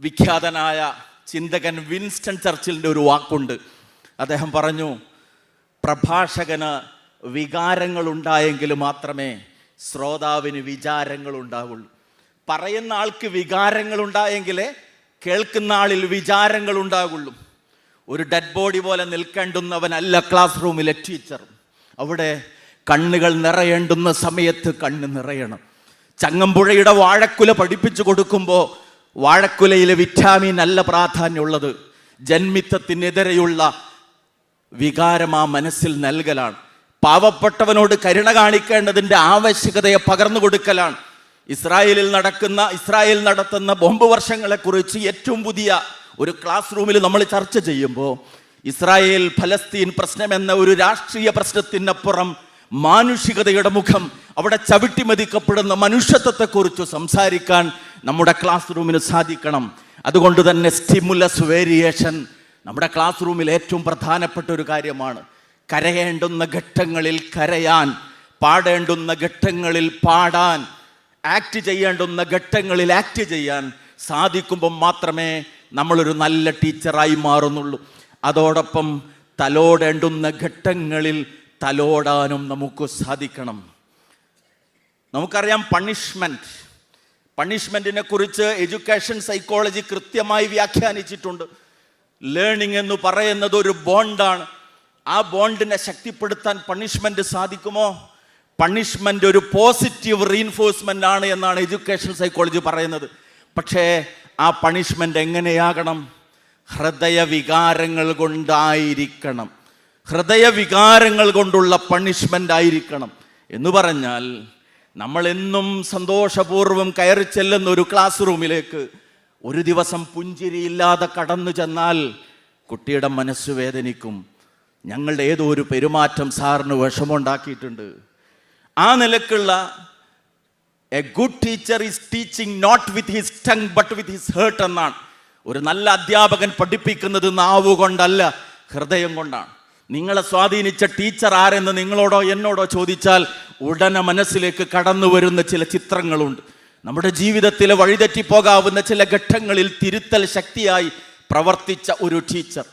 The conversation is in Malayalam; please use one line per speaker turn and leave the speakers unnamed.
വിഖ്യാതനായ ചിന്തകൻ വിൻസ്റ്റൺ ചർച്ചിലിന്റെ ഒരു വാക്കുണ്ട്. അദ്ദേഹം പറഞ്ഞു പ്രഭാഷകന് വികാരങ്ങൾ ഉണ്ടായെങ്കിൽ മാത്രമേ ശ്രോതാവിന് വിചാരങ്ങൾ ഉണ്ടാവുള്ളൂ പറയുന്ന ആൾക്ക് വികാരങ്ങൾ ഉണ്ടായെങ്കിലേ കേൾക്കുന്ന ആളിൽ വിചാരങ്ങൾ ഉണ്ടാകുള്ളൂ ഒരു ഡെഡ് ബോഡി പോലെ നിൽക്കേണ്ടുന്നവനല്ല ക്ലാസ് റൂമിലെ ടീച്ചർ അവിടെ കണ്ണുകൾ നിറയേണ്ടുന്ന സമയത്ത് കണ്ണ് നിറയണം. ചങ്ങമ്പുഴയുടെ വാഴക്കുല പഠിപ്പിച്ചു കൊടുക്കുമ്പോൾ വാഴക്കുലയിലെ വിറ്റാമിൻ അല്ല പ്രാധാന്യമുള്ളത് ജന്മിത്തത്തിനെതിരെയുള്ള വികാരം ആ മനസ്സിൽ നൽകലാണ്. പാവപ്പെട്ടവനോട് കരുണ കാണിക്കേണ്ടതിന്റെ ആവശ്യകതയെ പകർന്നു കൊടുക്കലാണ്. ഇസ്രായേലിൽ നടക്കുന്ന ഇസ്രായേൽ നടത്തുന്ന ബോംബ് വർഷങ്ങളെക്കുറിച്ച് ഏറ്റവും പുതിയ ഒരു ക്ലാസ് റൂമിൽ നമ്മൾ ചർച്ച ചെയ്യുമ്പോൾ ഇസ്രായേൽ ഫലസ്തീൻ പ്രശ്നം എന്ന ഒരു രാഷ്ട്രീയ പ്രശ്നത്തിനപ്പുറം മാനുഷികതയുടെ മുഖം അവിടെ ചവിട്ടി ചവിട്ടിമതിക്കപ്പെടുന്ന മനുഷ്യത്വത്തെക്കുറിച്ച് സംസാരിക്കാൻ നമ്മുടെ ക്ലാസ് റൂമിന് സാധിക്കണം. അതുകൊണ്ട് തന്നെ സ്റ്റിമുലസ് വേരിയേഷൻ നമ്മുടെ ക്ലാസ് റൂമിൽ ഏറ്റവും പ്രധാനപ്പെട്ട ഒരു കാര്യമാണ്. കരയേണ്ടുന്ന ഘട്ടങ്ങളിൽ കരയാൻ പാടേണ്ടുന്ന ഘട്ടങ്ങളിൽ പാടാൻ ആക്ട് ചെയ്യേണ്ടുന്ന ഘട്ടങ്ങളിൽ ആക്ട് ചെയ്യാൻ സാധിക്കുമ്പം മാത്രമേ നമ്മളൊരു നല്ല ടീച്ചറായി മാറുന്നുള്ളൂ. അതോടൊപ്പം തലോടേണ്ടുന്ന ഘട്ടങ്ങളിൽ തലോടാനും നമുക്ക് സാധിക്കണം. നമുക്കറിയാം പണിഷ്മെന്റ് പണിഷ്മെന്റിനെ കുറിച്ച് എഡ്യൂക്കേഷൻ സൈക്കോളജി കൃത്യമായി വ്യാഖ്യാനിച്ചിട്ടുണ്ട്. ലേണിംഗ് എന്ന് പറയുന്നത് ഒരു ബോണ്ടാണ് ആ ബോണ്ടിനെ ശക്തിപ്പെടുത്താൻ പണിഷ്മെന്റ് സാധിക്കുമോ? പണിഷ്മെന്റ് ഒരു പോസിറ്റീവ് റീൻഫോഴ്സ്മെന്റ് ആണ് എന്നാണ് എഡ്യൂക്കേഷൻ സൈക്കോളജി പറയുന്നത്. പക്ഷേ ആ പണിഷ്മെന്റ് എങ്ങനെയാകണം? ഹൃദയവികാരങ്ങൾ കൊണ്ടായിരിക്കണം. ഹൃദയവികാരങ്ങൾ കൊണ്ടുള്ള പണിഷ്മെന്റ് ആയിരിക്കണം. എന്ന് പറഞ്ഞാൽ നമ്മൾ എന്നും സന്തോഷപൂർവം കയറി ചെല്ലുന്ന ഒരു ക്ലാസ് റൂമിലേക്ക് ഒരു ദിവസം പുഞ്ചിരിയില്ലാതെ കടന്നു ചെന്നാൽ കുട്ടിയുടെ മനസ്സ് വേദനിക്കും. ഞങ്ങളുടെ ഏതോ ഒരു പെരുമാറ്റം സാറിന് വിഷമമുണ്ടാക്കിയിട്ടുണ്ട്. ആ നിലക്കുള്ള a good teacher is teaching not with his tongue but with his heart എന്നാണ്. ഒരു നല്ല അധ്യാപകൻ പഠിപ്പിക്കുന്നത് നാവ് കൊണ്ടല്ല ഹൃദയം കൊണ്ടാണ്. നിങ്ങളെ സ്വാധീനിച്ച ടീച്ചർ ആരെന്ന് നിങ്ങളോടോ എന്നോടോ ചോദിച്ചാൽ ഉടനെ മനസ്സിലേക്ക് കടന്നു വരുന്ന ചില ചിത്രങ്ങളുണ്ട്. നമ്മുടെ ജീവിതത്തിലെ വഴിതെറ്റിപ്പോകാവുന്ന ചില ഘട്ടങ്ങളിൽ തിരുത്തൽ ശക്തിയായി പ്രവർത്തിച്ച ഒരു ടീച്ചർ.